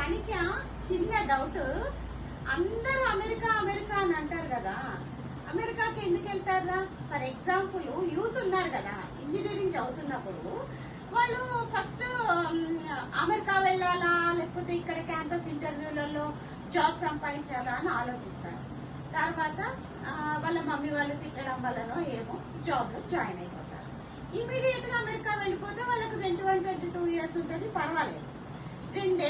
సనిక చిన్న డౌట్ అందరూ America America అని అంటారు కదా. అమెరికాకి ఎందుకు వెళ్తారా ఫర్ ఎగ్జాంపుల్ యూత్ ఉన్నారు కదా ఇంజనీరింగ్ చదువుతున్నప్పుడు వాళ్ళు ఫస్ట్ um, అమెరికా వెళ్ళాలా? లేకపోతే ఇక్కడ క్యాంపస్ ఇంటర్వ్యూలలో జాబ్ సంపాదించాలా అని ఆలోచిస్తారు. తర్వాత వాళ్ళ మమ్మీ వాళ్ళు తిట్టడం వల్లనో ఏమో జాబ్లో జాయిన్ అయిపోతారు. ఇమీడియట్గా అమెరికా వెళ్ళి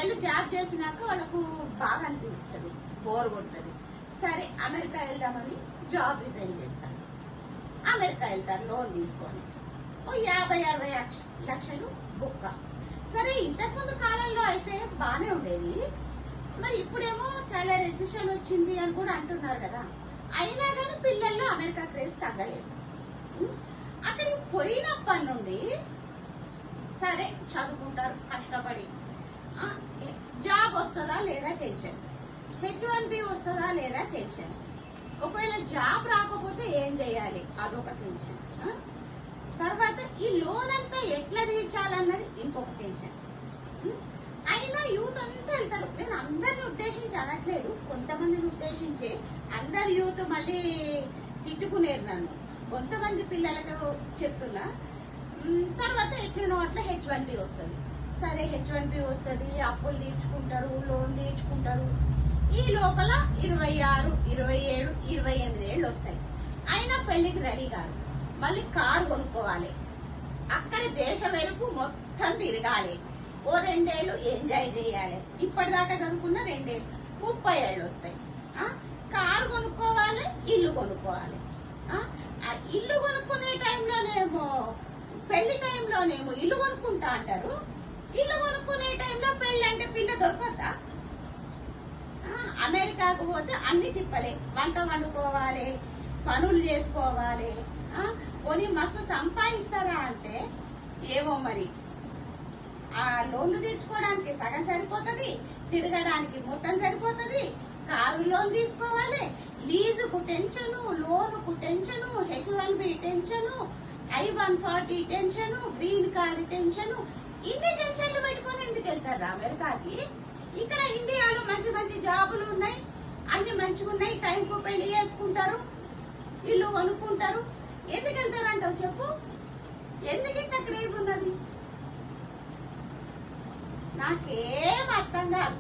ఏళ్ళు జాబ్ చేసినాక వాళ్ళకు బాగా అనిపించదు బోర్ కొడుతుంది. సరే అమెరికా వెళ్దామని జాబ్ రిజైన్ చేస్తారు. అమెరికా వెళ్తారు లోన్ తీసుకొని. ఓ యాభై అరవై లక్ష- లక్షలు బుక్క. సరే ఇంతకుముందు కాలంలో అయితే బాగానే ఉండేది మరి ఇప్పుడేమో చాలా రెసిషన్ వచ్చింది అని కూడా అంటున్నారు కదా. అయినా కానీ పిల్లల్లో అమెరికా క్రేజ్ తగ్గలేదు. ఉం? అక్కడికి పోయినప్పటి నుండి సరే చదువుకుంటారు కష్టపడి. జాబ్ వస్తుందా లేదా టెన్షన్? హెచ్ వన్ బి వస్తుందా లేదా టెన్షన్? ఒకవేళ జాబ్ రాకపోతే ఏం చేయాలి? అదొక టెన్షన్. తర్వాత ఈ లోన్ అంతా ఎట్లా తీర్చాలన్నది ఇంకొక టెన్షన్. అయినా యూత్ అంతా వెళ్తారు. నేను అందరిని ఉద్దేశించి అనట్లేదు. కొంతమందిని ఉద్దేశించి అందరు యూత్ మళ్ళీ తిట్టుకునేరు నన్ను. కొంతమంది పిల్లలకు చెప్తున్నా. తర్వాత ఎట్లనో అట్లా హెచ్ వన్ బి వస్తుంది. సరే హెచ్ వన్ బి వస్తుంది అప్పులు తీర్చుకుంటారు లోన్ తీర్చుకుంటారు. ఈ లోపల ఇరవై ఆరు ఇరవై ఏడు ఇరవై ఎనిమిది ఏళ్ళు వస్తాయి. అయినా పెళ్ళికి రెడీ కాదు. మళ్ళీ కారు కొనుక్కోవాలి. అక్కడ దేశ వెలుపు మొత్తం తిరగాలి. ఓ రెండేళ్ళు ఎంజాయ్ చేయాలి. ఇప్పటిదాకా చదువుకున్న రెండేళ్ళు ముప్పై ఏళ్ళు వస్తాయి. కారు కొనుక్కోవాలి ఇల్లు కొనుక్కోవాలి. ఆ? ఇల్లు కొనుక్కునే టైంలోనేమో పెళ్ళి టైంలోనేమో ఇల్లు కొనుక్కుంటా అంటారు. ఇల్లు కొనుక్కునే టైంలో పెళ్ళి అంటే పిల్ల దొరకద్దా? అమెరికాకు పోతే అన్ని తిప్పలే. వంట వండుకోవాలి పనులు చేసుకోవాలి పోనీ కొని మస్తు సంపాదిస్తారా అంటే ఏమో మరి. ఆ లోన్లు తీర్చుకోవడానికి సగం సరిపోతుంది తిరగడానికి మొత్తం సరిపోతుంది కారు లోన్ తీసుకోవాలి లీజుకు టెన్షన్ లోనుకు tension H one B tension I one forty tension green card tension ఇన్ని టెన్షన్లు పెట్టుకొని ఎందుకు వెళ్తారు? అమెరికాకి? ఇక్కడ ఇండియాలో మంచి మంచి జాబులు ఉన్నాయి. అన్ని మంచిగా ఉన్నాయి. టైంకు పెళ్ళి చేసుకుంటారు. ఇల్లు కొనుక్కుంటారు. ఎందుకు వెళ్తారంటావు చెప్పు? ఎందుకు ఇంత క్రేజ్ ఉన్నది? నాకేం అర్థం కాదు.